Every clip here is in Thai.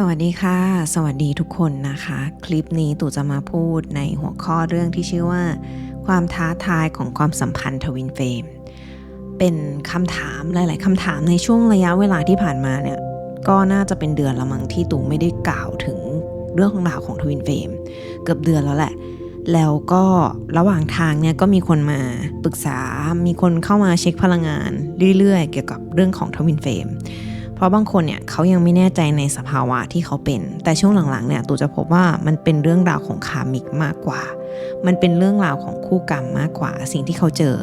สวัสดีค่ะ สวัสดีทุกคนนะคะ คลิปนี้ตู่จะมาพูดในหัวข้อเรื่องที่ชื่อว่า ความท้าทายของความสัมพันธ์ทวินเฟรมเป็นคำถามหลาย ๆคำถามในช่วงระยะเวลาที่ผ่านมาเนี่ย ก็น่าจะเป็นเดือนละมั้งที่ตู่ไม่ได้กล่าวถึงเรื่องของราวของทวินเฟรมเกือบเดือนแล้วแหละ แล้วก็ระหว่างทางเนี่ยก็มีคนมาปรึกษา มีคนเข้ามาเช็คพลังงานเรื่อย ๆ เกี่ยวกับเรื่องของทวินเฟรม เพราะบางคนเนี่ยเขายังไม่แน่ใจในสภาวะที่เขาเป็น แต่ช่วงหลังๆเนี่ยตูจะพบว่ามันเป็นเรื่องราวของคามิกมากกว่า มันเป็นเรื่องราวของคู่กรรมมากกว่า สิ่งที่เขาเจอ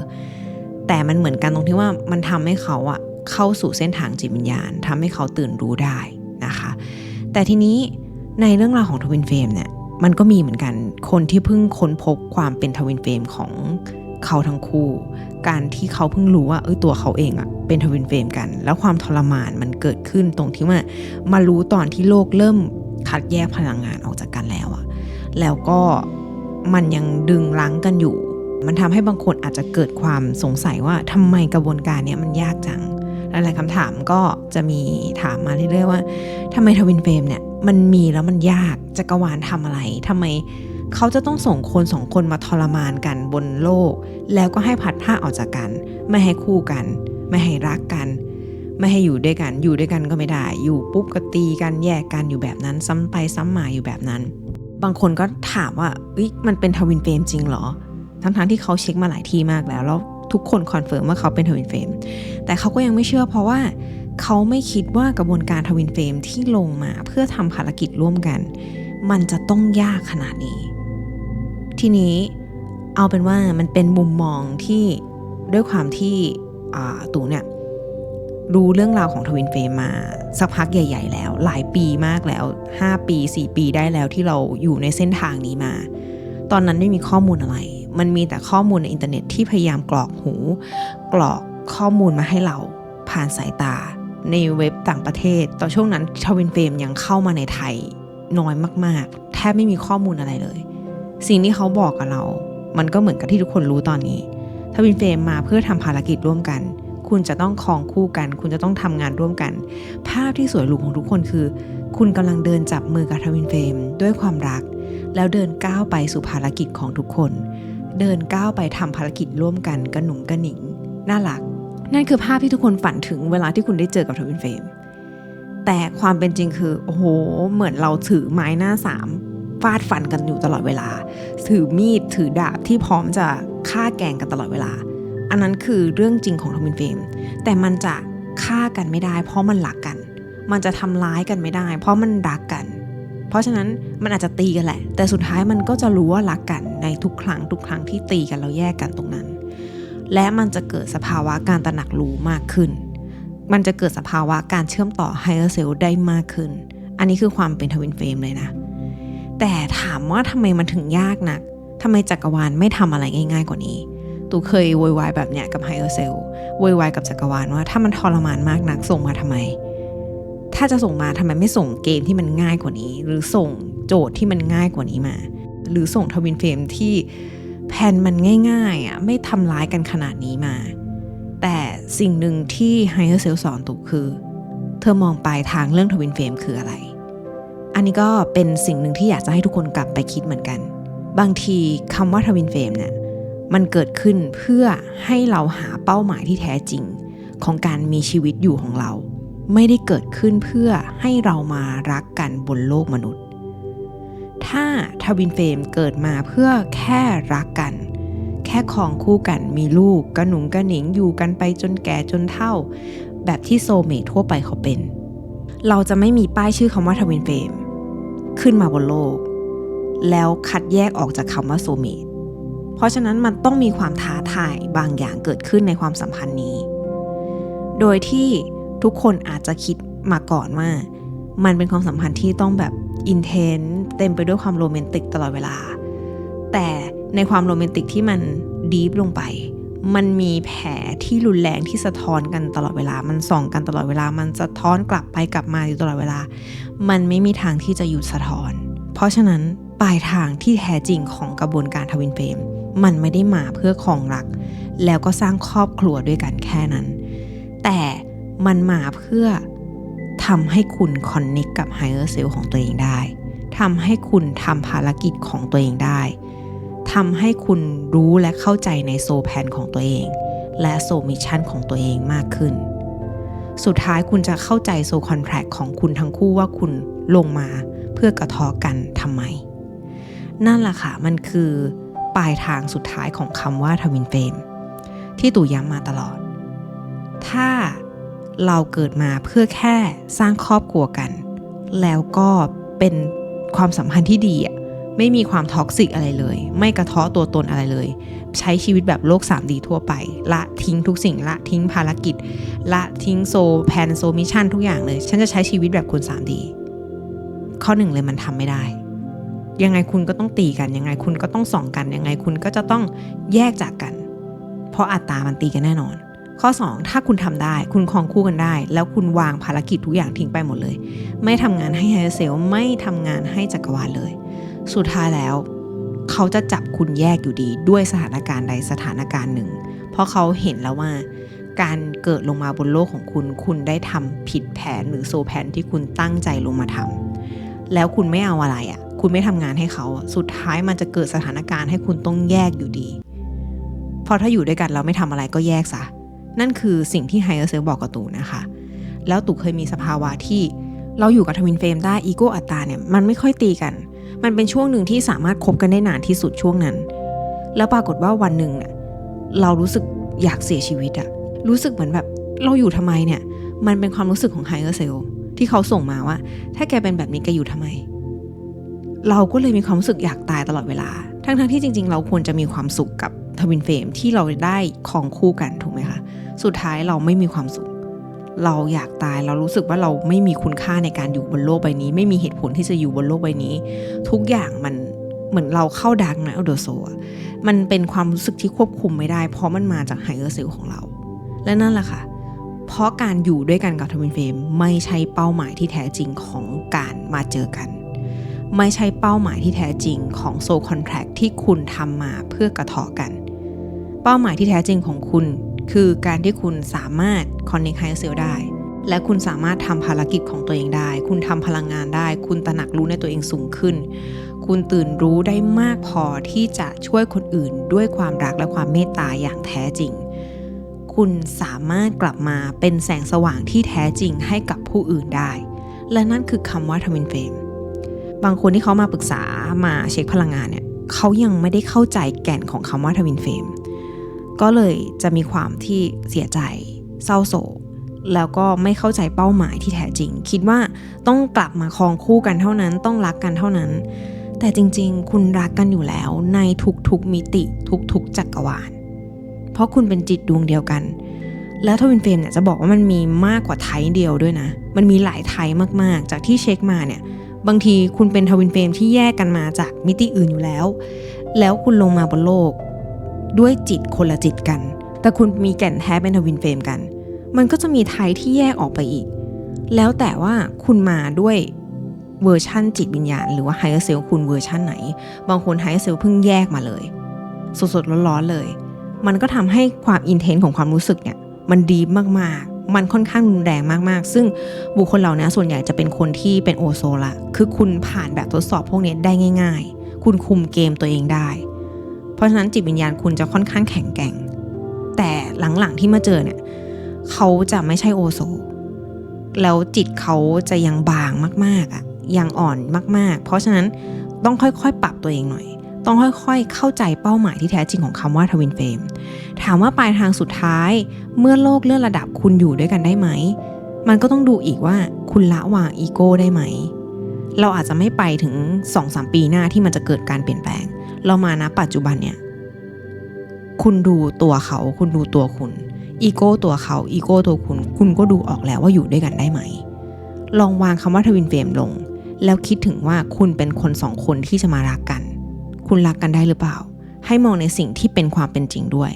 แต่มันเหมือนกันตรงที่ว่ามันทำให้เขาอะเข้าสู่เส้นทางจิตวิญญาณทำให้เขาตื่นรู้ได้นะคะ แต่ทีนี้ในเรื่องราวของทวินเฟรมเนี่ยมันก็มีเหมือนกันคนที่เพิ่งค้นพบความเป็นทวินเฟรมของ เขาทั้งคู่ การที่เขาเพิ่งรู้ว่าเอ้ยตัวเขาเองอะเป็นทวินเฟรมกัน แล้วความทรมานมันเกิดขึ้นตรงที่ว่ามารู้ตอนที่โลกเริ่มคัดแยกพลังงานออกจากกันแล้วอะแล้วก็มันยังดึงรั้งกันอยู่ มันทำให้บางคนอาจจะเกิดความสงสัยว่าทำไมกระบวนการเนี้ยมันยากจังหลายๆคำถามก็จะมีถามมาเรื่อยๆว่าทำไมทวินเฟรมเนี่ยมันมีแล้วมันยากจักรวาลทำอะไรทำไม เขาจะต้องส่งคนสองคนมาทรมานกันบนโลก แล้วก็ให้พัดผ้าออกจากกัน ไม่ให้คู่กัน ไม่ให้รักกัน ไม่ให้อยู่ด้วยกัน อยู่ด้วยกันก็ไม่ได้ อยู่ปุ๊บก็ตีกันแยกกันอยู่แบบนั้น ซ้ำไปซ้ำมาอยู่แบบนั้น บางคนก็ถามว่าเอ้ยมันเป็นทวินเฟรมจริงเหรอ ทั้งๆที่เขาเช็คมาหลายที่มากแล้วแล้วทุกคนคอนเฟิร์มว่าเขาเป็นทวินเฟรมแต่เขาก็ยังไม่เชื่อเพราะว่าเขาไม่คิดว่ากระบวนการทวินเฟรมที่ลงมาเพื่อทำภารกิจร่วมกัน มันจะต้องยากขนาดนี้ ทีนี้เอาเป็นว่ามันเป็นมุมมองที่ด้วยความที่ตู่เนี่ยรู้เรื่องราวของทวินเฟรมมา สักพักใหญ่ ๆ แล้ว หลายปีมากแล้ว 5 ปี 4 ปีได้แล้วที่เราอยู่ในเส้นทางนี้มา ตอนนั้นไม่มีข้อมูลอะไร มันมีแต่ข้อมูลในอินเทอร์เน็ตที่พยายามกรอกหู กรอกข้อมูลมาให้เราผ่านสายตา ในเว็บต่างประเทศ ตอนช่วงนั้นทวินเฟรมยังเข้ามาในไทยน้อยมาก ๆ แทบไม่มีข้อมูลอะไรเลย สิ่งที่เขาบอกกับเรา มันก็เหมือนกับที่ทุกคนรู้ตอนนี้ทวินเฟรมมาเพื่อทำภารกิจร่วมกัน คุณจะต้องคลองคู่กัน คุณจะต้องทำงานร่วมกัน ภาพที่สวยหรูของทุกคนคือ คุณกำลังเดินจับมือกับทวินเฟรมด้วยความรัก แล้วเดินก้าวไปสู่ภารกิจของทุกคน เดินก้าวไปทำภารกิจร่วมกันกระหนุ่งกระหนิงน่ารัก นั่นคือภาพที่ทุกคนฝันถึงเวลาที่คุณได้เจอกับทวินเฟรมแต่ความเป็นจริงคือ โอ้โห เหมือนเราถือไม้หน้าสาม ฟาดฟันกันอยู่ตลอดเวลา ถือมีดถือดาบที่พร้อมจะฆ่าแกงกันตลอดเวลา อันนั้นคือเรื่องจริงของทวินเฟมแต่มันจะฆ่ากันไม่ได้ เพราะมันรักกัน มันจะทำร้ายกันไม่ได้ เพราะมันรักกัน เพราะฉะนั้นมันอาจจะตีกันแหละ แต่สุดท้ายมันก็จะรู้ว่ารักกันในทุกครั้งทุกครั้งที่ตีกันแล้วแยกกันตรงนั้น และมันจะเกิดสภาวะการตระหนักรู้มากขึ้น มันจะเกิดสภาวะการเชื่อมต่อไฮเออร์เซลได้มากขึ้น อันนี้คือความเป็นทวินเฟรมเลยนะ แต่ถามว่าทำไมมันถึงยากนักทำไมจักรวาลไม่ทำอะไรง่ายๆกว่านี้ ตูเคยโวยวายแบบเนี้ยกับไฮเออร์เซลโวยวายกับจักรวาลว่า ถ้ามันทรมานมากนักส่งมาทำไม ถ้าจะส่งมาทำไมไม่ส่งเกมที่มันง่ายกว่านี้ หรือส่งโจทย์ที่มันง่ายกว่านี้มา หรือส่งทวินเฟรมที่แผ่นมันง่ายๆอะไม่ทำร้ายกันขนาดนี้มา แต่สิ่งหนึ่งที่ไฮเออร์เซลสอนตูคือ เธอมองปลายทางเรื่องทวินเฟรมคืออะไร อันนี้ก็เป็นสิ่งหนึ่งที่อยากจะให้ทุกคนกลับไปคิดเหมือนกัน บางทีคำว่าทวินเฟรมเนี่ยมันเกิดขึ้นเพื่อให้เราหาเป้าหมายที่แท้จริง ของการมีชีวิตอยู่ของเรา ไม่ได้เกิดขึ้นเพื่อให้เรามารักกันบนโลกมนุษย์ ถ้าทวินเฟรมเกิดมาเพื่อแค่รักกัน แค่ครองคู่กันมีลูกกระหนุงกระหนิงอยู่กันไปจนแก่จนเฒ่า แบบที่โซเมททั่วไปเขาเป็น เราจะไม่มีป้ายชื่อคำว่าทวินเฟรม ขึ้นมาบนโลก แล้วคัดแยกออกจากคำว่าโซเมตเพราะฉะนั้นมันต้องมีความท้าทายบางอย่างเกิดขึ้นในความสัมพันธ์นี้ โดยที่ทุกคนอาจจะคิดมาก่อนว่า มันเป็นความสัมพันธ์ที่ต้องแบบอินเทนเต็มไปด้วยความโรแมนติกตลอดเวลา แต่ในความโรแมนติกที่มันดีฟลงไป มันมีแผลที่รุนแรงที่สะท้อนกันตลอดเวลา มันส่องกันตลอดเวลา มันสะท้อนกลับไปกลับมาอยู่ตลอดเวลา มันไม่มีทางที่จะหยุดสะท้อน เพราะฉะนั้นปลายทางที่แท้จริงของกระบวนการทวินเฟรมมันไม่ได้มาเพื่อของรัก แล้วก็สร้างครอบครัวด้วยกันแค่นั้น แต่มันมาเพื่อทำให้คุณคอนเน c กับ higher self ของตัวเองได้ทำให้คุณทำภารกิจของตัวเองได้ ทำให้คุณรู้และเข้าใจในโซแพนของตัวเอง และโซมิชชั่นของตัวเองมากขึ้น สุดท้ายคุณจะเข้าใจโซคอนแทรคของคุณทั้งคู่ว่าคุณลงมาเพื่อกระทอกันทำไม นั่นแหละค่ะ มันคือปลายทางสุดท้ายของคำว่าทวินเฟมที่ตู่ย้ำมาตลอด ถ้าเราเกิดมาเพื่อแค่สร้างครอบครัวกัน แล้วก็เป็นความสัมพันธ์ที่ดีอะ ไม่มีความท็อกซิกอะไรเลย ไม่กระเทาะตัวตนอะไรเลย ใช้ชีวิตแบบโลก 3D ทั่วไป ละทิ้งทุกสิ่ง ละทิ้งภารกิจ ละทิ้งโซแพนโซมิชชั่นทุกอย่างเลย ฉันจะใช้ชีวิตแบบคุณ 3D ข้อหนึ่งเลยมันทำไม่ได้ ยังไงคุณก็ต้องตีกัน ยังไงคุณก็ต้องส่องกัน ยังไงคุณก็จะต้องแยกจากกัน เพราะอัตรามันตีกันแน่นอน ข้อ 2 ถ้าคุณทำได้ คุณคลองคู่กันได้ แล้วคุณวางภารกิจทุกอย่างทิ้งไปหมดเลย ไม่ทำงานให้ไฮเซลไม่ทำงานให้จักรวาลเลย สุดท้ายแล้ว เขาจะจับคุณแยกอยู่ดีด้วยสถานการณ์ใดสถานการณ์หนึ่ง เพราะเขาเห็นแล้วว่า การเกิดลงมาบนโลกของคุณ คุณได้ทำผิดแผนหรือโซแผนที่คุณตั้งใจลงมาทำแล้วคุณไม่เอาอะไรอะ่ะ คุณไม่ทำงานให้เขา สุดท้ายมันจะเกิดสถานการณ์ให้คุณต้องแยกอยู่ดี เพราะถ้าอยู่ด้วยกันเราไม่ทำอะไรก็แยกซะนั่นคือสิ่งที่ไฮเออร์เซลบอกกับตูนะคะ แล้วตูเคยมีสภาวะที่เราอยู่กับทวินเฟรมได้อีโก้อัตตาเนี่ยมันไม่ค่อยตีกัน มันเป็นช่วงหนึ่งที่สามารถคบกันได้นานที่สุดช่วงนั้น แล้วปรากฏว่าวันหนึ่งเนี่ยเรารู้สึกอยากเสียชีวิตอะรู้สึกเหมือนแบบเราอยู่ทำไมเนี่ย มันเป็นความรู้สึกของไฮเออร์เซลที่เขาส่งมาว่า ถ้าแกเป็นแบบนี้แกอยู่ทำไม เราก็เลยมีความรู้สึกอยากตายตลอดเวลา ทั้งๆที่จริง ๆ เราควรจะมีความสุขกับทวินเฟรมที่เราได้ครองคู่กันถูกไหมคะ สุดท้ายเราไม่มีความสุข เราอยากตายเรารู้สึกว่าเราไม่มีคุณค่าในการอยู่บนโลกใบนี้ ไม่มีเหตุผลที่จะอยู่บนโลกใบนี้ ทุกอย่างมันเหมือนเราเข้าดักนะอโดโซะมันเป็นความรู้สึกที่ควบคุมไม่ได้ เพราะมันมาจากไฮเออร์เซลของเรา และนั่นแหละค่ะ เพราะการอยู่ด้วยกันกับทวินเฟรมไม่ใช่เป้าหมายที่แท้จริงของการมาเจอกัน ไม่ใช่เป้าหมายที่แท้จริงของโซคอนแท c t ที่คุณทำมาเพื่อกระเทาะกัน เป้าหมายที่แท้จริงของคุณ คือการที่คุณสามารถ connect higher self ได้ และคุณสามารถทำภารกิจของตัวเองได้ คุณทำพลังงานได้ คุณตระหนักรู้ในตัวเองสูงขึ้น คุณตื่นรู้ได้มากพอที่จะช่วยคนอื่นด้วยความรักและความเมตตาอย่างแท้จริง คุณสามารถกลับมาเป็นแสงสว่างที่แท้จริงให้กับผู้อื่นได้ และนั่นคือคำว่าทวินเฟมบางคนที่เขามาปรึกษามาเช็คพลังงานเนี่ยเขายังไม่ได้เข้าใจแก่นของคำว่าทวินเฟม ก็เลยจะมีความที่เสียใจ เศร้าโศกแล้วก็ไม่เข้าใจเป้าหมายที่แท้จริง คิดว่าต้องกลับมาครองคู่กันเท่านั้น ต้องรักกันเท่านั้น แต่จริงๆ คุณรักกันอยู่แล้วในทุกๆมิติทุกๆจักรวาล เพราะคุณเป็นจิตดวงเดียวกัน แล้วทวินเฟรมเนี่ยจะบอกว่ามันมีมากกว่าไทยเดียวด้วยนะ มันมีหลายไทยมากๆ จากที่เช็คมาเนี่ย บางทีคุณเป็นทวินเฟรมที่แยกกันมาจากมิติอื่นอยู่แล้ว แล้วคุณลงมาบนโลก ด้วยจิตคนละจิตกัน แต่คุณมีแก่นแท้เป็นทวินเฟรมกัน มันก็จะมีไทยที่แยกออกไปอีก แล้วแต่ว่าคุณมาด้วยเวอร์ชั่นจิตวิญญาณ หรือว่าไฮเออร์เซลคุณเวอร์ชั่นไหน บางคนไฮเออร์เซลเพิ่งแยกมาเลย สดๆร้อนๆเลย มันก็ทำให้ความอินเทนต์ของความรู้สึกเนี่ยมันดีมากๆ มันค่อนข้างรุนแรงมากๆ ซึ่งบุคคลเหล่านี้ส่วนใหญ่จะเป็นคนที่เป็นโอโซละ คือคุณผ่านแบบทดสอบพวกนี้ได้ง่าย ๆ คุณคุมเกมตัวเองได้ ราะฉะนั้นจิตวิญญาณคุณจะค่อนข้างแข็งแกร่ง แต่หลังๆที่มาเจอเนี่ยเขาจะไม่ใช่โอโซ แล้วจิตเขาจะยังบางมากๆอะ่ะยังอ่อนมากๆ เพราะฉะนั้นต้องค่อยๆ ปรับตัวเองหน่อย ต้องค่อยๆ เข้าใจเป้าหมายที่แท้จริงของคำว่าทวินเฟรมถามว่าปลายทางสุดท้ายเมื่อโลกเลื่อนระดับคุณอยู่ด้วยกันได้ไหม มันก็ต้องดูอีกว่าคุณละวางอีโก้ได้ไหม เราอาจจะไม่ไปถึง 2-3 ปีหน้าที่มันจะเกิดการเปลี่ยนแปลง เรามานะปัจจุบันเนี่ย คุณดูตัวเขา คุณดูตัวคุณ อีโก้ตัวเขา อีโก้ตัวคุณ คุณก็ดูออกแล้วว่าอยู่ด้วยกันได้ไหม ลองวางคำว่าทวินเฟรมลง แล้วคิดถึงว่าคุณเป็นคนสองคนที่จะมารักกัน คุณรักกันได้หรือเปล่า ให้มองในสิ่งที่เป็นความเป็นจริงด้วย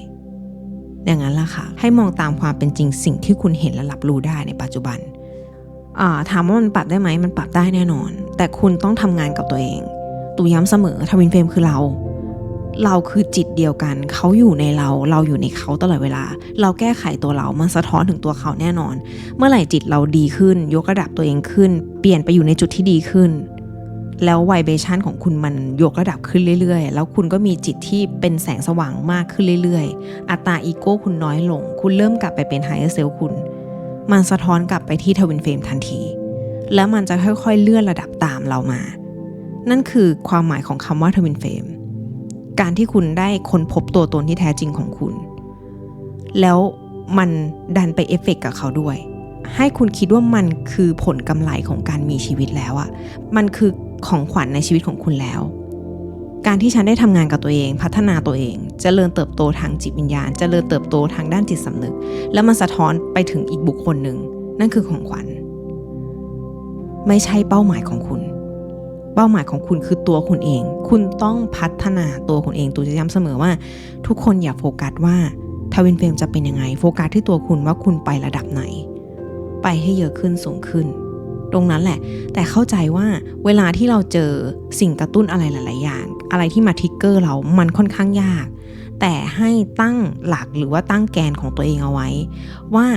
อย่างนั้นล่ะค่ะ ให้มองตามความเป็นจริงสิ่งที่คุณเห็นและรับรู้ได้ในปัจจุบันถามว่ามันปรับได้ไหมมันปรับได้แน่นอน แต่คุณต้องทำงานกับตัวเอง ตูย้ำเสมอทวินเฟรมคือเรา เราคือจิตเดียวกัน เขาอยู่ในเรา เราอยู่ในเขาตลอดเวลา เราแก้ไขตัวเรา มันสะท้อนถึงตัวเขาแน่นอน เมื่อไหร่จิตเราดีขึ้น ยกระดับตัวเองขึ้น เปลี่ยนไปอยู่ในจุดที่ดีขึ้น แล้วไวเบชันของคุณมันยกระดับขึ้นเรื่อยๆ แล้วคุณก็มีจิตที่เป็นแสงสว่างมากขึ้นเรื่อยๆ อัตราอีโก้คุณน้อยลง คุณเริ่มกลับไปเป็นไฮเออร์เซลคุณ มันสะท้อนกลับไปที่ทวินเฟรมทันที แล้วมันจะค่อยๆเลื่อนระดับตามเรามา นั่นคือความหมายของคำว่าทวินเฟมการที่คุณได้ค้นพบตัวตนที่แท้จริงของคุณ แล้วมันดันไปเอฟเฟกต์กับเขาด้วย ให้คุณคิดว่ามันคือผลกำไรของการมีชีวิตแล้วอะมันคือของขวัญในชีวิตของคุณแล้ว การที่ฉันได้ทำงานกับตัวเอง พัฒนาตัวเองจเจริญเติบโตทางจิตวิญญาณจเจริญเติบโตทางด้านจิตสำนึก แล้วมันสะท้อนไปถึงอีกบุคคลหนึ่ง นั่นคือของขวัญ ไม่ใช่เป้าหมายของคุณ เป้าหมายของคุณคือตัวคุณเอง คุณต้องพัฒนาตัวคุณเองตัวจะย้ำเสมอว่า ทุกคนอย่าโฟกัสว่าทวินเฟรมจะเป็นยังไง โฟกัสที่ตัวคุณว่าคุณไประดับไหน ไปให้เยอะขึ้นสูงขึ้น ตรงนั้นแหละ แต่เข้าใจว่าเวลาที่เราเจอสิ่งกระตุ้นอะไรหลายๆอย่าง อะไรที่มาทิกเกอร์เรามันค่อนข้างยาก แต่ให้ตั้งหลักหรือว่าตั้งแกนของตัวเองเอาไว้ ว่า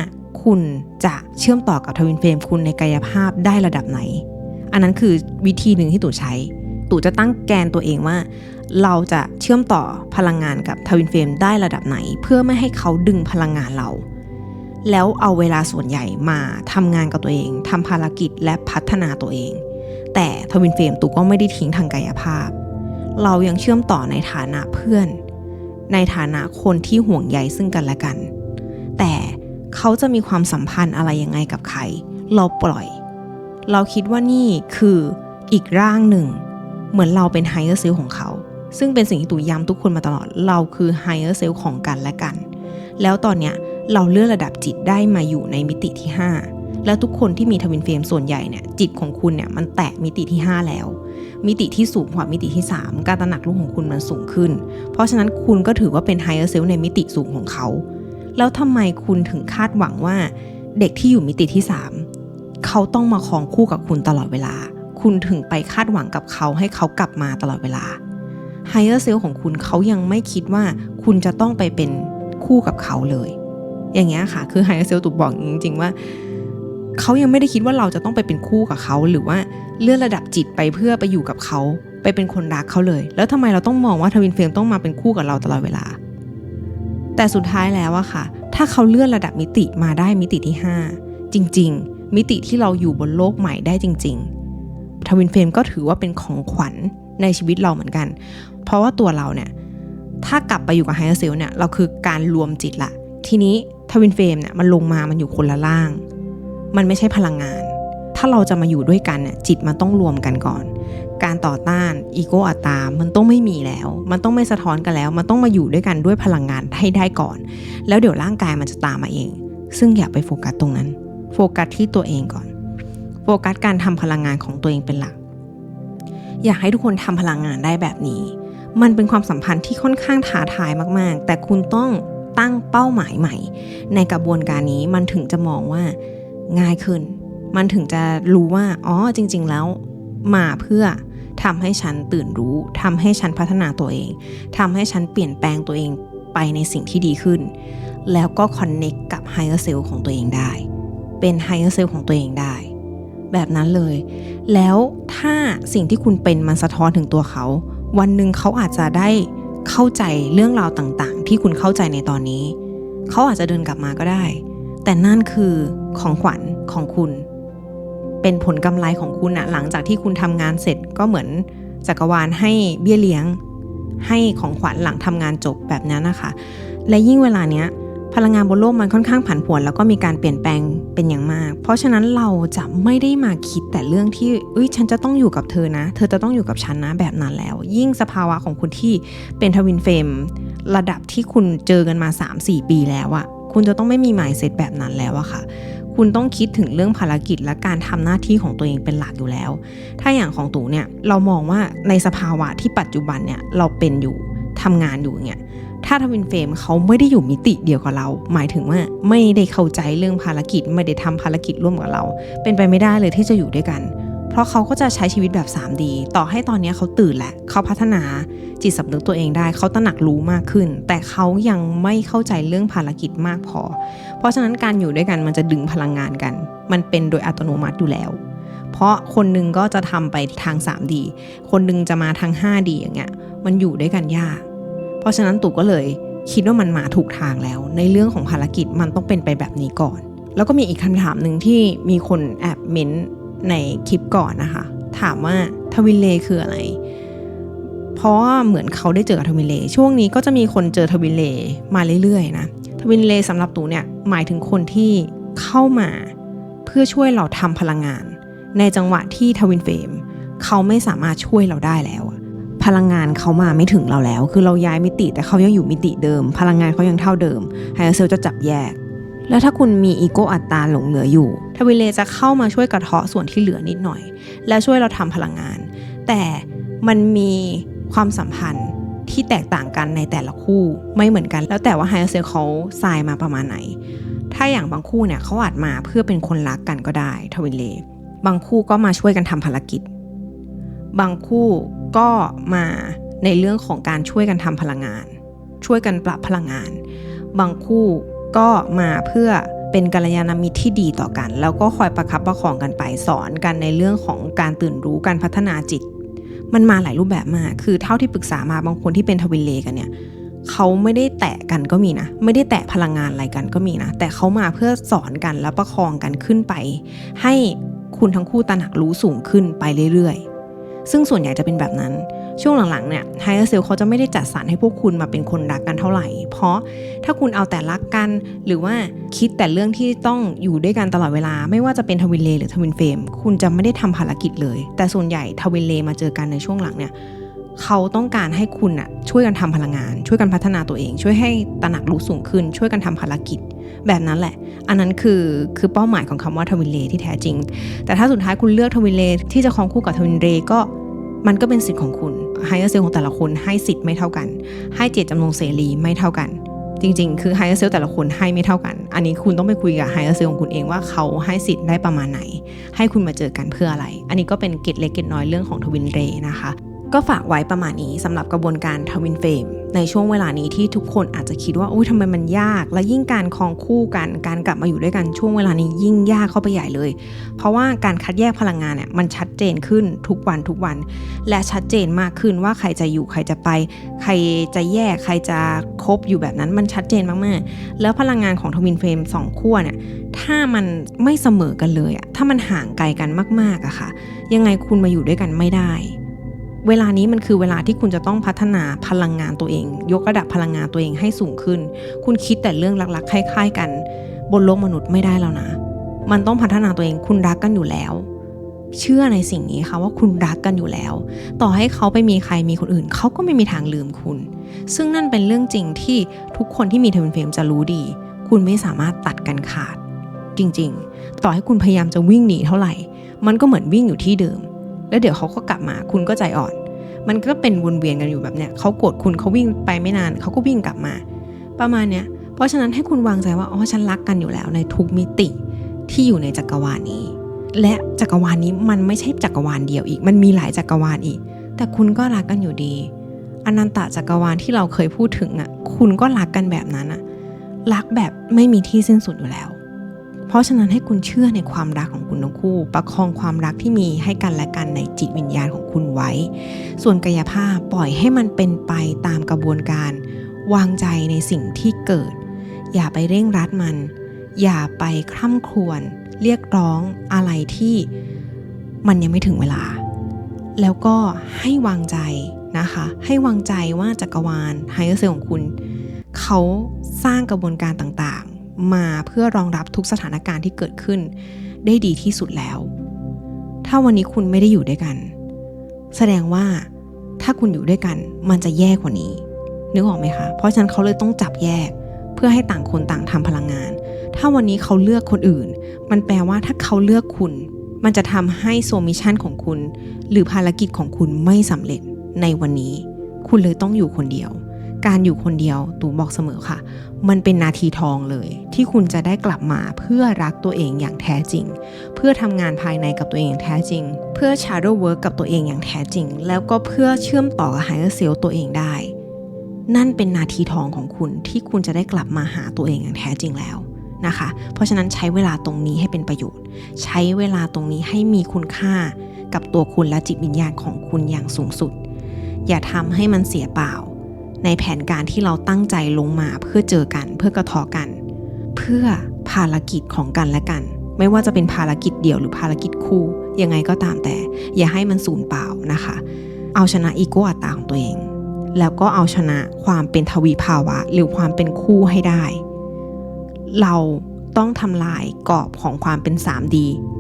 คุณจะเชื่อมต่อกับทวินเฟรมคุณในกายภาพได้ระดับไหน อันนั้นคือวิธีหนึ่งที่ตู่ใช้ ตู่จะตั้งแกนตัวเองว่า เราจะเชื่อมต่อพลังงานกับทวินเฟรมได้ระดับไหน เพื่อไม่ให้เขาดึงพลังงานเรา แล้วเอาเวลาส่วนใหญ่มาทำงานกับตัวเองทำภารกิจและพัฒนาตัวเอง แต่ทวินเฟรมตู่ก็ไม่ได้ทิ้งทางกายภาพ เรายังเชื่อมต่อในฐานะเพื่อน ในฐานะคนที่ห่วงใยซึ่งกันและกัน แต่เขาจะมีความสัมพันธ์อะไรยังไงกับใคร เราปล่อย เราคิดว่านี่คืออีกร่างหนึ่ง เหมือนเราเป็นไฮเออร์เซลของเขา ซึ่งเป็นสิ่งที่ตู่ย้ำทุกคนมาตลอด เราคือไฮเออร์เซลของกันและกัน แล้วตอนเนี้ยเราเลื่อนระดับจิตได้มาอยู่ในมิติที่ 5 แล้วทุกคนที่มีทวินเฟรมส่วนใหญ่เนี่ยจิตของคุณเนี่ยมันแตะมิติที่ 5 แล้ว มิติที่สูงกว่ามิติที่ 3 การตระหนักรู้ของคุณมันสูงขึ้น เพราะฉะนั้นคุณก็ถือว่าเป็นไฮเออร์เซลในมิติสูงของเขา แล้วทำไมคุณถึงคาดหวังว่าเด็กที่อยู่มิติที่ 3 เขาต้องมาครองคู่กับคุณตลอดเวลา คุณถึงไปคาดหวังกับเขาให้เขากลับมาตลอดเวลาไฮเออร์เซลของคุณเขายังไม่คิดว่าคุณจะต้องไปเป็นคู่กับเขาเลย อย่างเงี้ยค่ะ คือไฮเออร์เซลตุกบอกจริง ๆ ว่าเขายังไม่ได้คิดว่าเราจะต้องไปเป็นคู่กับเขาหรือว่าเลื่อนระดับจิตไปเพื่อไปอยู่กับเขา ไปเป็นคนรักเขาเลย แล้วทำไมเราต้องมองว่าทวินเฟรมต้องมาเป็นคู่กับเราตลอดเวลา แต่สุดท้ายแล้วอะค่ะ ถ้าเขาเลื่อนระดับมิติมาได้มิติที่ 5 จริง ๆ มิติที่เราอยู่บนโลกใหม่ได้จริง ๆ ทวินเฟรมก็ถือว่าเป็นของขวัญในชีวิตเราเหมือนกัน เพราะว่าตัวเราเนี่ย ถ้ากลับไปอยู่กับไฮเออร์เซลเนี่ย เราคือการรวมจิตละ ทีนี้ทวินเฟรมเนี่ยมันลงมามันอยู่คนละล่าง มันไม่ใช่พลังงาน ถ้าเราจะมาอยู่ด้วยกันเนี่ยจิตมันต้องรวมกันก่อน การต่อต้านอีโกอัตตา มันต้องไม่มีแล้ว มันต้องไม่สะท้อนกันแล้ว มันต้องมาอยู่ด้วยกันด้วยพลังงานให้ได้ก่อน แล้วเดี๋ยวร่างกายมันจะตามมาเอง ซึ่งอย่าไปโฟกัสตรงนั้น โฟกัสที่ตัวเองก่อน โฟกัสการทำพลังงานของตัวเองเป็นหลัก อยากให้ทุกคนทำพลังงานได้แบบนี้ มันเป็นความสัมพันธ์ที่ค่อนข้างท้าทายมาก ๆ แต่คุณต้องตั้งเป้าหมายใหม่ ในกระบวนการนี้มันถึงจะมองว่าง่ายขึ้น มันถึงจะรู้ว่าอ๋อจริง ๆ แล้วมาเพื่อทำให้ฉันตื่นรู้ทำให้ฉันพัฒนาตัวเองทำให้ฉันเปลี่ยนแปลงตัวเองไปในสิ่งที่ดีขึ้น แล้วก็คอนเน็กกับไฮเออร์เซลของตัวเองได้ เป็นไฮเออร์เซลของตัวเองได้ แบบนั้นเลย แล้วถ้าสิ่งที่คุณเป็นมันสะท้อนถึงตัวเขา วันหนึ่งเขาอาจจะได้เข้าใจเรื่องราวต่างๆ ที่คุณเข้าใจในตอนนี้ เขาอาจจะเดินกลับมาก็ได้ แต่นั่นคือของขวัญของคุณ เป็นผลกำไรของคุณอะหลังจากที่คุณทำงานเสร็จก็เหมือนจักรวาลให้เบี้ยเลี้ยง ให้ของขวัญหลังทำงานจบแบบนั้นนะคะ และยิ่งเวลาเนี้ย พลังงานบนโลกมันค่อนข้างผันผวน แล้วก็มีการเปลี่ยนแปลงเป็นอย่างมาก เพราะฉะนั้นเราจะไม่ได้มาคิดแต่เรื่องที่เอ้ยฉันจะต้องอยู่กับเธอนะ เธอจะต้องอยู่กับฉันนะแบบนั้นแล้ว ยิ่งสภาวะของคุณที่เป็นทวินเฟรมระดับที่คุณเจอกันมา 3-4 ปีแล้วอะคุณจะต้องไม่มีหมายเซตแบบนั้นแล้วอะค่ะคุณต้องคิดถึงเรื่องภารกิจและการทำหน้าที่ของตัวเองเป็นหลักอยู่แล้ว ถ้าอย่างของตู่เนี่ยเรามองว่าในสภาวะที่ปัจจุบันเนี่ยเราเป็นอยู่ทำงานอยู่เนี่ย ถ้าทวินเฟรมเขาไม่ได้อยู่มิติเดียวกับเรา หมายถึงว่าไม่ได้เข้าใจเรื่องภารกิจ ไม่ได้ทำภารกิจร่วมกับเรา เป็นไปไม่ได้เลยที่จะอยู่ด้วยกัน เพราะเขาก็จะใช้ชีวิตแบบ 3D ต่อให้ตอนนี้เขาตื่นแหละ เขาพัฒนาจิตสำนึกตัวเองได้ เขาตระหนักรู้มากขึ้น แต่เขายังไม่เข้าใจเรื่องภารกิจมากพอ เพราะฉะนั้นการอยู่ด้วยกันมันจะดึงพลังงานกัน มันเป็นโดยอัตโนมัติอยู่แล้วเพราะคนหนึงก็จะทำไปทาง 3D คนหนึงจะมาทาง 5D อย่างเงี้ย มันอยู่ด้วยกันยาก เพราะฉะนั้นตู่ก็เลยคิดว่ามันมาถูกทางแล้ว ในเรื่องของภารกิจมันต้องเป็นไปแบบนี้ก่อน แล้วก็มีอีกคำถามหนึ่งที่มีคนแอบเม้นในคลิปก่อนนะคะ ถามว่าทวินเลคืออะไร เพราะเหมือนเขาได้เจอกับทวินเลช่วงนี้ก็จะมีคนเจอทวินเลมาเรื่อยๆนะทวินเลสำหรับตู่เนี่ยหมายถึงคนที่เข้ามาเพื่อช่วยเราทำพลังงาน ในจังหวะที่ทวินเฟรมเขาไม่สามารถช่วยเราได้แล้วอะ พลังงานเขามาไม่ถึงเราแล้ว คือเราย้ายมิติแต่เขายังอยู่มิติเดิม พลังงานเขายังเท่าเดิมไฮเซลจะจับแยก แล้วถ้าคุณมีอีโกอัตตาหลงเหลืออยู่ทวินเลจะเข้ามาช่วยกระเทาะส่วนที่เหลือนิดหน่อย แล้วช่วยเราทำพลังงาน แต่มันมีความสัมพันธ์ที่แตกต่างกันในแต่ละคู่ไม่เหมือนกัน แล้วแต่ว่าไฮเซลเขาทรายมาประมาณไหน ถ้าอย่างบางคู่เนี่ยเขาอาจมาเพื่อเป็นคนรักกันก็ได้ทวินเล บางคู่ก็มาช่วยกันทำภารกิจ บางคู่ ก็มาในเรื่องของการช่วยกันทำพลังงาน ช่วยกันปรับพลังงาน บางคู่ก็มาเพื่อเป็นกัลยาณมิตรที่ดีต่อกัน แล้วก็คอยประคับประคองกันไปสอนกันในเรื่องของการตื่นรู้การพัฒนาจิต มันมาหลายรูปแบบมาก คือเท่าที่ปรึกษามาบางคนที่เป็นทวินเลกันเนี่ยเขาไม่ได้แตะกันก็มีนะ ไม่ได้แตะพลังงานอะไรกันก็มีนะ แต่เขามาเพื่อสอนกันแล้วประคองกันขึ้นไป ให้คุณทั้งคู่ตระหนักรู้สูงขึ้นไปเรื่อยๆ ซึ่งส่วนใหญ่จะเป็นแบบนั้น ช่วงหลังๆเนี่ยไฮเออร์เซลเขาจะไม่ได้จัดสรรให้พวกคุณมาเป็นคนรักกันเท่าไหร่ เพราะถ้าคุณเอาแต่รักกัน หรือว่าคิดแต่เรื่องที่ต้องอยู่ด้วยกันตลอดเวลา ไม่ว่าจะเป็นทวินเลหรือทวินเฟรมคุณจะไม่ได้ทำภารกิจเลย แต่ส่วนใหญ่ทวินเลมาเจอกันในช่วงหลังเนี่ย เขาต้องการให้คุณอะช่วยกันทำพลังงาน ช่วยกันพัฒนาตัวเอง ช่วยให้ตระหนักรู้สูงขึ้น ช่วยกันทำภารกิจ แบบนั้นแหละ อันนั้นคือคือเป้าหมายของคำว่าทวินเลที่แท้จริง แต่ถ้าสุดท้ายคุณเลือกทวินเลที่จะครองคู่กับทวินเรก็มันก็เป็นสิทธิ์ของคุณไฮเออร์เซลของแต่ละคนให้สิทธิ์ไม่เท่ากัน ให้เจตจำนงเสรีไม่เท่ากัน จริง ๆ คือไฮเออร์เซลแต่ละคนให้ไม่เท่ากัน อันนี้คุณต้องไปคุยกับไฮเออร์เซลของคุณเองว่าเขาให้สิทธิ์ได้ประมาณไหน ให้คุณมาเจอกันเพื่ออะไร อันนี้ก็เป็นเกตเล็กเกตน้อยเรื่องของทวินเรนะคะ ก็ฝากไว้ประมาณนี้สำหรับกระบวนการทวินเฟรมในช่วงเวลานี้ที่ทุกคนอาจจะคิดว่าอุ้ยทำไมมันยาก และยิ่งการครองคู่กัน การกลับมาอยู่ด้วยกันช่วงเวลานี้ยิ่งยากเข้าไปใหญ่เลย เพราะว่าการคัดแยกพลังงานเนี่ยมันชัดเจนขึ้นทุกวันทุกวัน และชัดเจนมากขึ้นว่าใครจะอยู่ใครจะไป ใครจะแยกใครจะคบอยู่แบบนั้นมันชัดเจนมากๆ แล้วพลังงานของทวินเฟรมสองขั้วเนี่ยถ้ามันไม่เสมอกันเลยอะถ้ามันห่างไกลกันมากๆอะค่ะ ยังไงคุณมาอยู่ด้วยกันไม่ได้ เวลานี้มันคือเวลาที่คุณจะต้องพัฒนาพลังงานตัวเอง ยกระดับพลังงานตัวเองให้สูงขึ้น คุณคิดแต่เรื่องรักๆคล้ายๆ กัน บนโลกมนุษย์ไม่ได้แล้วนะ มันต้องพัฒนาตัวเองคุณรักกันอยู่แล้ว เชื่อในสิ่งนี้ค่ะว่าคุณรักกันอยู่แล้ว ต่อให้เขาไปมีใครมีคนอื่น เขาก็ไม่มีทางลืมคุณ ซึ่งนั่นเป็นเรื่องจริงที่ทุกคนที่มีเทวินเฟมจะรู้ดี คุณไม่สามารถตัดกันขาด จริง ๆ ต่อให้คุณพยายามจะวิ่งหนีเท่าไหร่ มันก็เหมือนวิ่งอยู่ที่เดิม แล้วเดี๋ยวเขาก็กลับมาคุณก็ใจอ่อน มันก็เป็นวนเวียนกันอยู่แบบเนี้ยเขาโกรธคุณเขาวิ่งไปไม่นานเขาก็วิ่งกลับมา ประมาณเนี้ยเพราะฉะนั้นให้คุณวางใจว่าอ๋อฉันรักกันอยู่แล้วในทุกมิติที่อยู่ในจักรวาลนี้ และจักรวาลนี้มันไม่ใช่จักรวาลเดียวอีก มันมีหลายจักรวาลอีก แต่คุณก็รักกันอยู่ดีอนันตจักรวาลที่เราเคยพูดถึงอะ คุณก็รักกันแบบนั้นอะ รักแบบไม่มีที่สิ้นสุดอยู่แล้ว เพราะฉะนั้นให้คุณเชื่อในความรักของคุณทั้งคู่ ประคองความรักที่มีให้กันและกันในจิตวิญญาณของคุณไว้ ส่วนกายภาพปล่อยให้มันเป็นไปตามกระบวนการ วางใจในสิ่งที่เกิด อย่าไปเร่งรัดมัน อย่าไปคร่ำครวญเรียกร้องอะไรที่มันยังไม่ถึงเวลา แล้วก็ให้วางใจนะคะ ให้วางใจว่าจักรวาลไฮเออร์เซลของคุณ เขาสร้างกระบวนการต่าง มาเพื่อรองรับทุกสถานการณ์ที่เกิดขึ้น ได้ดีที่สุดแล้ว ถ้าวันนี้คุณไม่ได้อยู่ด้วยกัน แสดงว่าถ้าคุณอยู่ด้วยกันมันจะแย่กว่านี้ นึกออกไหมคะ เพราะฉะนั้นเขาเลยต้องจับแยก เพื่อให้ต่างคนต่างทำพลังงาน ถ้าวันนี้เขาเลือกคนอื่น มันแปลว่าถ้าเขาเลือกคุณ มันจะทำให้โซมิชันของคุณ หรือภารกิจของคุณไม่สำเร็จในวันนี้ คุณเลยต้องอยู่คนเดียว การอยู่คนเดียวตูบอกเสมอค่ะ มันเป็นนาทีทองเลย ที่คุณจะได้กลับมาเพื่อรักตัวเองอย่างแท้จริง เพื่อทำงานภายในกับตัวเองอย่างแท้จริง เพื่อ shadow work กับตัวเองอย่างแท้จริง แล้วก็เพื่อเชื่อมต่อกับ higher self ตัวเองได้ นั่นเป็นนาทีทองของคุณที่คุณจะได้กลับมาหาตัวเองอย่างแท้จริงแล้วนะคะ เพราะฉะนั้นใช้เวลาตรงนี้ให้เป็นประโยชน์ ใช้เวลาตรงนี้ให้มีคุณค่ากับตัวคุณและจิตวิญญาณของคุณอย่างสูงสุด อย่าทำให้มันเสียเปล่า ในแผนการที่เราตั้งใจลงมาเพื่อเจอกัน เพื่อกระทอกัน เพื่อภารกิจของกันและกัน ไม่ว่าจะเป็นภารกิจเดี่ยวหรือภารกิจคู่ ยังไงก็ตามแต่ อย่าให้มันสูญเปล่านะคะ เอาชนะอีโก้อัตตาของตัวเอง แล้วก็เอาชนะความเป็นทวีภาวะ หรือความเป็นคู่ให้ได้ เราต้องทำลายกรอบของความเป็น 3D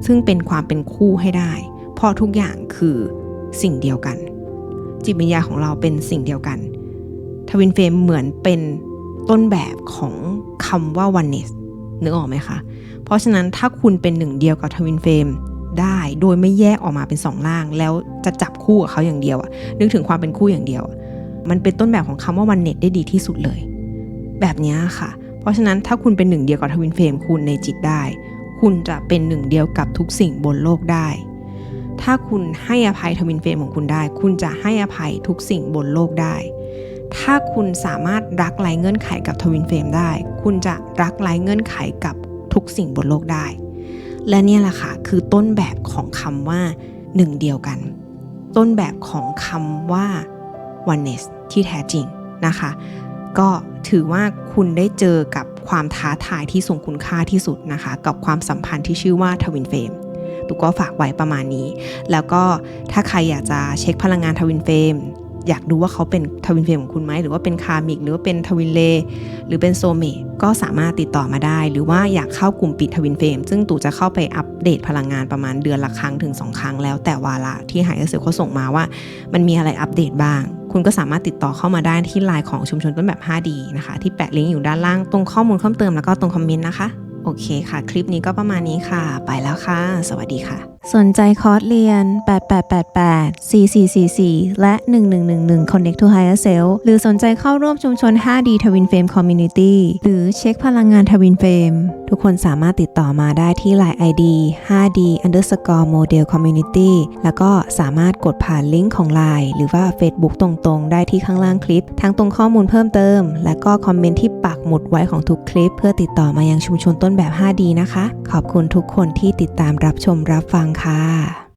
ซึ่งเป็นความเป็นคู่ให้ได้ เพราะทุกอย่างคือสิ่งเดียวกัน จิตวิญญาของเราเป็นสิ่งเดียวกัน ทวินเฟรมเหมือนเป็นต้นแบบของคำว่า oneness นึกออกไหมคะ เพราะฉะนั้นถ้าคุณเป็นหนึ่งเดียวกับทวินเฟรมได้โดยไม่แยกออกมาเป็นสองล่าง แล้วจะจับคู่กับเขาอย่างเดียวอะนึกถึงความเป็นคู่อย่างเดียวอะมันเป็นต้นแบบของคำว่า oneness ได้ดีที่สุดเลย แบบนี้ค่ะ เพราะฉะนั้นถ้าคุณเป็นหนึ่งเดียวกับทวินเฟรมคุณในจิตได้ คุณจะเป็นหนึ่งเดียวกับทุกสิ่งบนโลกได้ ถ้าคุณให้อภัยทวินเฟรมของคุณได้ คุณจะให้อภัยทุกสิ่งบนโลกได้ ถ้าคุณสามารถรักไร้เงื่อนไขกับทวินเฟรมได้ คุณจะรักไร้เงื่อนไขกับทุกสิ่งบนโลกได้ และเนี่ยแหละค่ะคือต้นแบบของคำว่าหนึ่งเดียวกัน ต้นแบบของคำว่า oneness ที่แท้จริงนะคะ ก็ถือว่าคุณได้เจอกับความท้าทายที่ทรงคุณค่าที่สุดนะคะ กับความสัมพันธ์ที่ชื่อว่าทวินเฟรมตุกก็ฝากไว้ประมาณนี้ แล้วก็ถ้าใครอยากจะเช็คพลังงานทวินเฟรม อยากดูว่าเขาเป็นทวินเฟรมของคุณไหมหรือว่าเป็นคาร์มิก หรือว่าเป็นทวินเลหรือเป็นโซเมก็สามารถติดต่อมาได้ หรือว่าอยากเข้ากลุ่มปิดทวินเฟรมซึ่งตู่จะเข้าไปอัปเดตพลังงานประมาณเดือนละครั้งถึง 2 ครั้งแล้วแต่วาระที่หายเสือเขาส่งมาว่า มันมีอะไรอัปเดตบ้าง คุณก็สามารถติดต่อเข้ามาได้ที่ไลน์ของชุมชนต้นแบบ 5D นะคะ ที่แปะลิงก์อยู่ด้านล่างตรงข้อมูลเพิ่มเติมแล้วก็ตรงคอมเมนต์นะคะโอเคค่ะ คลิปนี้ก็ประมาณนี้ค่ะ ไปแล้วค่ะ สวัสดีค่ะ สนใจคอร์สเรียน 8888 4444 และ 1111 Connect to Higher Self หรือสนใจเข้าร่วมชุมชน 5D Twin Flame Community หรือเช็คพลังงาน Twin Flame ทุกคนสามารถติดต่อมาได้ที่ Line ID 5D underscore model community แล้วก็สามารถกดผ่านลิงก์ของ Line หรือว่า Facebook ตรงๆ ได้ที่ข้างล่างคลิป ทั้งตรงข้อมูลเพิ่มเติม และก็คอมเมนต์ที่ปักหมุดไว้ของทุกคลิป เพื่อติดต่อมายังชุมชนต้นแบบ 5D นะคะ ขอบคุณทุกคนที่ติดตามรับชมรับฟังค่ะ